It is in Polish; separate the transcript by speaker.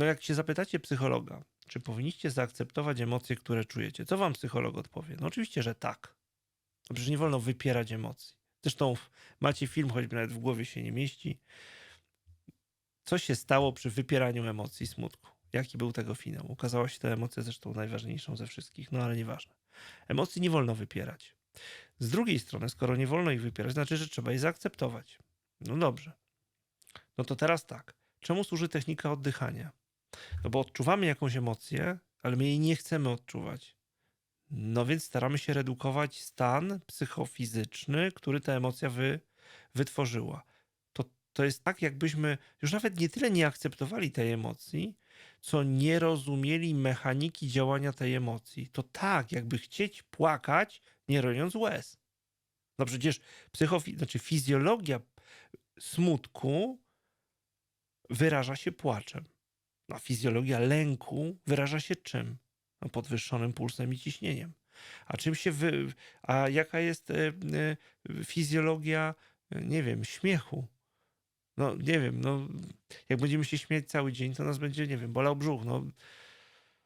Speaker 1: No jak się zapytacie psychologa, czy powinniście zaakceptować emocje, które czujecie, co wam psycholog odpowie? No oczywiście, że tak. No przecież nie wolno wypierać emocji. Zresztą macie film, choćby nawet w głowie się nie mieści. Co się stało przy wypieraniu emocji smutku? Jaki był tego finał? Okazała się ta emocja zresztą najważniejszą ze wszystkich, no ale nieważne. Emocji nie wolno wypierać. Z drugiej strony, skoro nie wolno ich wypierać, znaczy, że trzeba je zaakceptować. No dobrze. No to teraz tak. Czemu służy technika oddychania? No bo odczuwamy jakąś emocję, ale my jej nie chcemy odczuwać. No więc staramy się redukować stan psychofizyczny, który ta emocja wy, wytworzyła. To, to jest tak, jakbyśmy już nawet nie tyle nie akceptowali tej emocji, co nie rozumieli mechaniki działania tej emocji. To tak, jakby chcieć płakać, nie rojąc łez. No przecież psychofi- znaczy fizjologia smutku wyraża się płaczem. A fizjologia lęku wyraża się czym? No, podwyższonym pulsem i ciśnieniem. A czym się wy... A jaka jest e, e, fizjologia, e, nie wiem, śmiechu? No nie wiem, no jak będziemy się śmiać cały dzień, to nas będzie, nie wiem, bolał brzuch. No